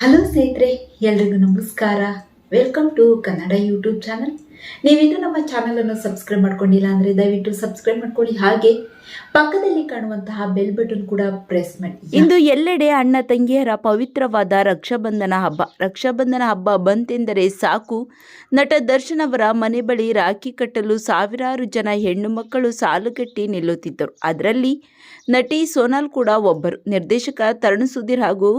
Hello ಸ್ನೇಹಿತರೆ ಎಲ್ರಿಗೂ ನಮಸ್ಕಾರ. Welcome to Kannada YouTube channel ನೀವಿನ್ನೂ ನಮ್ಮ ಚಾನಲನ್ನು ಸಬ್ಸ್ಕ್ರೈಬ್ ಮಾಡ್ಕೊಂಡಿಲ್ಲ ಅಂದರೆ ದಯವಿಟ್ಟು ಸಬ್ಸ್ಕ್ರೈಬ್ ಮಾಡ್ಕೊಳ್ಳಿ. ಹಾಗೆ ಪಕ್ಕದಲ್ಲಿ ಕಾಣುವಂತಹ ಬೆಲ್ ಬಟನ್ ಕೂಡ ಪ್ರೆಸ್ ಮಾಡಿ. ಇಂದು ಎಲ್ಲೆಡೆ ಅಣ್ಣ ತಂಗಿಯರ ಪವಿತ್ರವಾದ ರಕ್ಷಾಬಂಧನ ಹಬ್ಬ. ರಕ್ಷಾಬಂಧನ ಹಬ್ಬ ಬಂತೆಂದರೆ ಸಾಕು. ನಟ ದರ್ಶನ್ ಅವರ ಮನೆ ಬಳಿ ರಾಖಿ ಕಟ್ಟಲು ಸಾವಿರಾರು ಜನ ಹೆಣ್ಣು ಮಕ್ಕಳು ಸಾಲುಗಟ್ಟಿ ನಿಲ್ಲುತ್ತಿದ್ದರು. ಅದರಲ್ಲಿ ನಟಿ ಸೋನಾಲ್ ಕೂಡ ಒಬ್ಬರು. ನಿರ್ದೇಶಕ ತರುಣ್ ಸುಧೀರ್ ಹಾಗೂ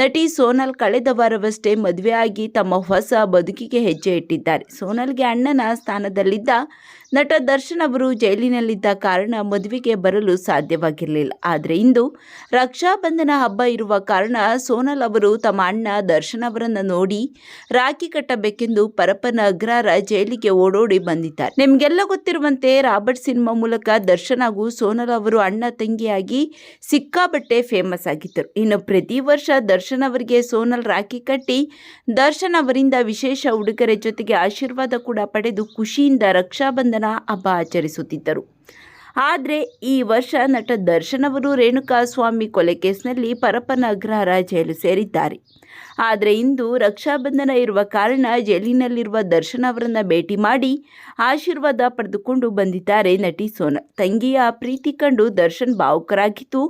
ನಟಿ ಸೋನಾಲ್ ಕಳೆದ ವಾರವಷ್ಟೇ ಮದುವೆಯಾಗಿ ತಮ್ಮ ಹೊಸ ಬದುಕಿಗೆ ಹೆಜ್ಜೆ ಇಟ್ಟಿದ್ದಾರೆ. ಸೋನಾಲ್ಗೆ ಅಣ್ಣನ ಸ್ಥಾನದಲ್ಲಿದ್ದ ನಟ ದರ್ಶನ್ ಅವರು ಜೈಲಿನಲ್ಲಿದ್ದ ಕಾರಣ ಮದುವೆಗೆ ಬರಲು ಸಾಧ್ಯವಾಗಿರಲಿಲ್ಲ. ಆದರೆ ಇಂದು ರಕ್ಷಾ ಬಂಧನ ಹಬ್ಬ ಇರುವ ಕಾರಣ ಸೋನಲ್ ಅವರು ತಮ್ಮ ಅಣ್ಣ ದರ್ಶನ್ ಅವರನ್ನು ನೋಡಿ ರಾಖಿ ಕಟ್ಟಬೇಕೆಂದು ಪರಪ್ಪನ ಅಗ್ರಾರ ಜೈಲಿಗೆ ಓಡೋಡಿ ಬಂದಿದ್ದಾರೆ. ನಿಮಗೆಲ್ಲ ಗೊತ್ತಿರುವಂತೆ ರಾಬರ್ಟ್ ಸಿನಿಮಾ ಮೂಲಕ ದರ್ಶನ್ ಹಾಗೂ ಸೋನಲ್ ಅವರು ಅಣ್ಣ ತಂಗಿಯಾಗಿ ಸಿಕ್ಕಾಬಟ್ಟೆ ಫೇಮಸ್ ಆಗಿದ್ದರು. ಇನ್ನು ಪ್ರತಿ ವರ್ಷ ದರ್ಶನ್ ಅವರಿಗೆ ಸೋನಲ್ ರಾಖಿ ಕಟ್ಟಿ ದರ್ಶನ್ ಅವರಿಂದ ವಿಶೇಷ ಉಡುಗೊರೆ ಜೊತೆಗೆ ಆಶೀರ್ವಾದ ಕೂಡ ಪಡೆದು ಖುಷಿಯಿಂದ ರಕ್ಷಾಬಂಧನ ಹಬ್ಬ ಆಚರಿಸುತ್ತಿದ್ದರು. ಆದರೆ ಈ ವರ್ಷ ನಟ ದರ್ಶನ್ ಅವರು ರೇಣುಕಾ ಸ್ವಾಮಿ ಕೊಲೆ ಕೇಸ್ನಲ್ಲಿ ಪರಪ್ಪನ ಅಗ್ರಹಾರ ಜೈಲು ಸೇರಿದ್ದಾರೆ. ಆದರೆ ಇಂದು ರಕ್ಷಾಬಂಧನ ಇರುವ ಕಾರಣ ಜೈಲಿನಲ್ಲಿರುವ ದರ್ಶನ್ ಅವರನ್ನು ಭೇಟಿ ಮಾಡಿ ಆಶೀರ್ವಾದ ಪಡೆದುಕೊಂಡು ಬಂದಿದ್ದಾರೆ ನಟಿ ಸೋನ. ತಂಗಿಯ ಪ್ರೀತಿ ಕಂಡು ದರ್ಶನ್ ಭಾವುಕರಾಗಿದ್ದು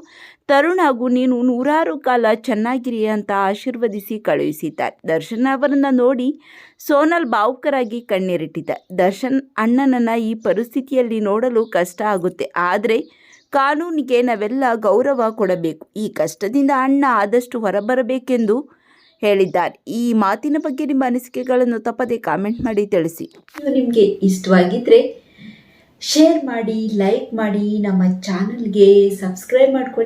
ತರುಣ್ ಹಾಗೂ ನೀನು ನೂರಾರು ಕಾಲ ಚೆನ್ನಾಗಿರಿ ಅಂತ ಆಶೀರ್ವದಿಸಿ ಕಳುಹಿಸಿದ್ದಾರೆ ದರ್ಶನ್ ಅವರನ್ನು ನೋಡಿ ಸೋನಲ್ ಭಾವುಕರಾಗಿ ಕಣ್ಣೀರಿಟ್ಟಿದ್ದ. ದರ್ಶನ್ ಅಣ್ಣನನ್ನು ಈ ಪರಿಸ್ಥಿತಿಯಲ್ಲಿ ನೋಡಲು ಕಷ್ಟ ಆಗುತ್ತೆ. ಆದರೆ ಕಾನೂನಿಗೆ ನಾವೆಲ್ಲ ಗೌರವ ಕೊಡಬೇಕು. ಈ ಕಷ್ಟದಿಂದ ಅಣ್ಣ ಆದಷ್ಟು ಹೊರಬರಬೇಕೆಂದು ಹೇಳಿದ್ದಾರೆ. ಈ ಮಾತಿನ ಬಗ್ಗೆ ನಿಮ್ಮ ಅನಿಸಿಕೆಗಳನ್ನು ತಪ್ಪದೆ ಕಾಮೆಂಟ್ ಮಾಡಿ ತಿಳಿಸಿ. ನಿಮಗೆ ಇಷ್ಟವಾಗಿದ್ದರೆ ಶೇರ್ ಮಾಡಿ ಲೈಕ್ ಮಾಡಿ, ನಮ್ಮ ಚಾನಲ್ಗೆ ಸಬ್ಸ್ಕ್ರೈಬ್ ಮಾಡ್ಕೊಳ್ಳಿ